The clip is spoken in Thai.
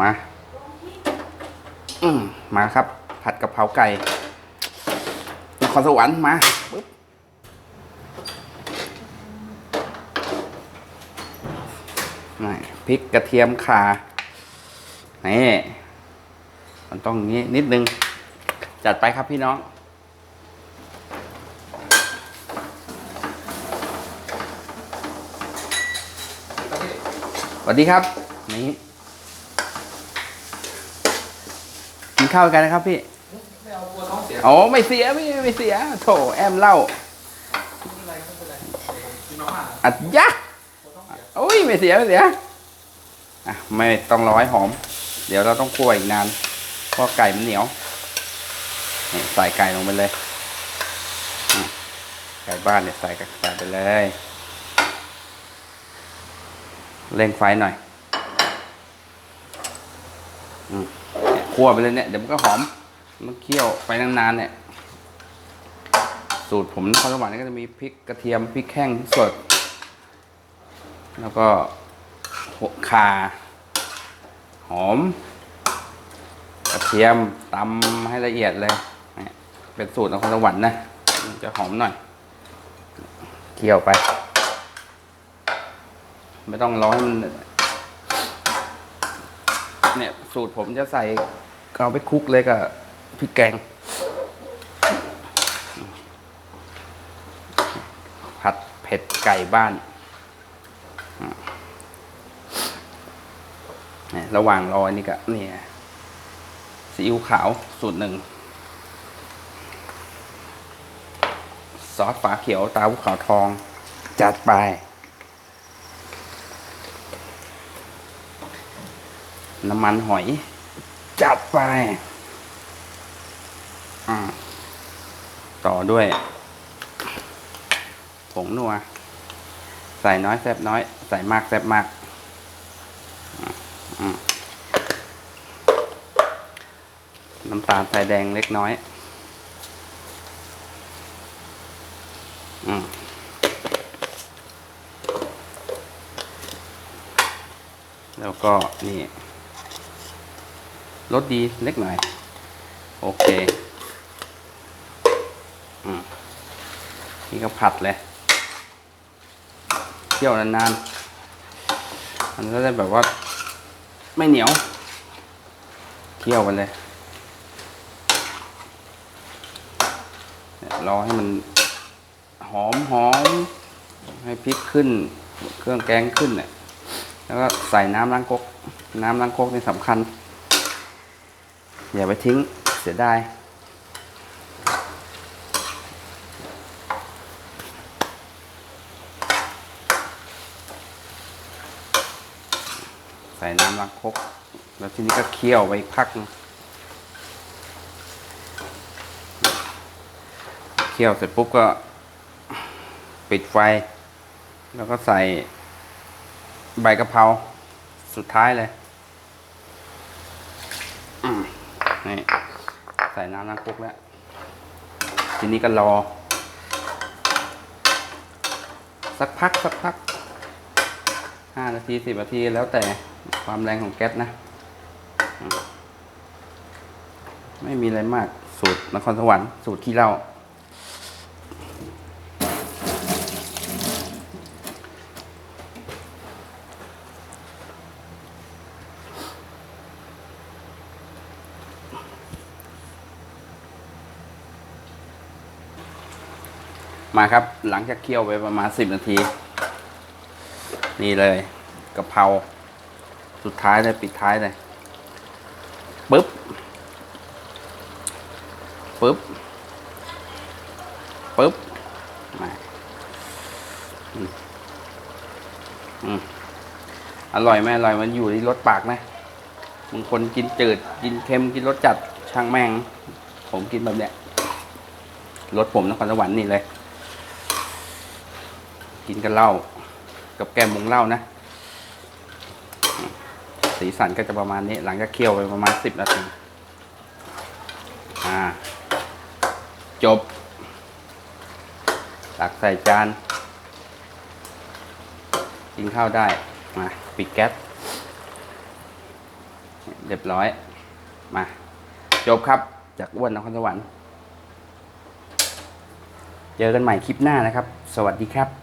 มา อืมมาครับ ผัดกะเพราไก่นครสวรรค์มาปึ๊บนี่พริกกระเทียมข่านี่มันต้องงนี้นิดนึง จัดไปครับพี่น้องสวัสดีครับ นี่กิน ข้าวกันนะครับพี่ไม่เอากลัวท้องเสียโอ้ไม่เสียพี่ไม่เสีย โถแอมเหล่าไม่เป็นไรไม่เป็นไรกินมาม่าอัดยะกลัวท้องเสียโอ้ยไม่เสียไม่เสียอะไม่ต้องรอให้หอม เดี๋ยวเราต้องคั่วอีกนานเพราะไก่มันเหนียวนี่ใส่ไก่ลงไปเลยอะไก่บ้านเนี่ยใส่กับใส่ไปเลยเร่งไฟหน่อย อืมเนี่ย คั่วไปเลยเนี่ยเดี๋ยวมันก็หอมมันเคี่ยวไปนานๆเนี่ย สูตรผมนครสวรรค์ก็จะมีพริกกระเทียมพริกแห้งสด แล้วก็หัวข่าหอม กระเทียมตำให้ละเอียดเลยเป็นสูตรนครสวรรค์นะมันจะหอมหน่อยเคี่ยวไป ไม่ต้องรอให้มันเนี่ยสูตรผมจะใส่ ก็เอาไปคลุกเลยกับพริกแกง ผัดเผ็ดไก่บ้านนี่ระหว่างรออันนี้ก็เนี่ยซีอิ๊วขาวสูตรหนึ่ง ซอสฝาเขียวตาภูเขาทอง จัดไป น้ำมันหอย จัดไปอ่าต่อด้วย ผงนัว ใส่น้อยแซบน้อย ใส่มากแซบมาก น้ำตาลใส่แดงเล็กน้อยอืมแล้วก็นี่ รสดีเล็กหน่อย โอเคอืมนี่ก็ผัดเลยเคี่ยวนานๆมันก็จะแบบว่า ไม่เหนียวเคี่ยวกันเลยรอให้มันหอมหอมให้พริกขึ้น เครื่องแกงขึ้นเนี่ยแล้วก็ใส่น้ำล้างครกน้ำล้างครกนี่สำคัญ อย่าไปทิ้งเสียดายใส่น้ำล้างครกแล้วทีนี้ก็เคี่ยวไปพัก เคี่ยวเสร็จปุ๊บก็ปิดไฟ แล้วก็ใส่ใบกะเพราสุดท้ายเลยอืม นี่ใส่น้ำล้างครกแล้ว ทีนี้ก็รอ สักพักสักพักห้านาทีสิบนาทีแล้วแต่ความแรงของแก๊สนะ ไม่มีอะไรมากสูตรนครสวรรค์สูตรขี้เหล้า มาครับหลังจากเคี่ยวไปประมาณสิบนาที นี่เลยกะเพราสุดท้ายเลยปิดท้ายเลยปึ๊บปึ๊บปึ๊บมาอืมอืมอร่อยไหมอร่อยมันอยู่ที่รสปากนะบางคนกินจืดกินเค็มกินรสจัดช่างแม่ง ผมกินแบบเนี้ยรสผมนครสวรรค์นี่เลย กินกับเหล้ากับแกมมุงเหล้านะ สีสันก็จะประมาณนี้ หลังจากเคี่ยวไปประมาณสิบนาทีอ่า จบ ตักใส่จาน กินข้าวได้ มาปิดแก๊สเรียบร้อย มา จบครับ จากอ้วนนครสวรรค์เจอกันใหม่คลิปหน้านะครับ สวัสดีครับ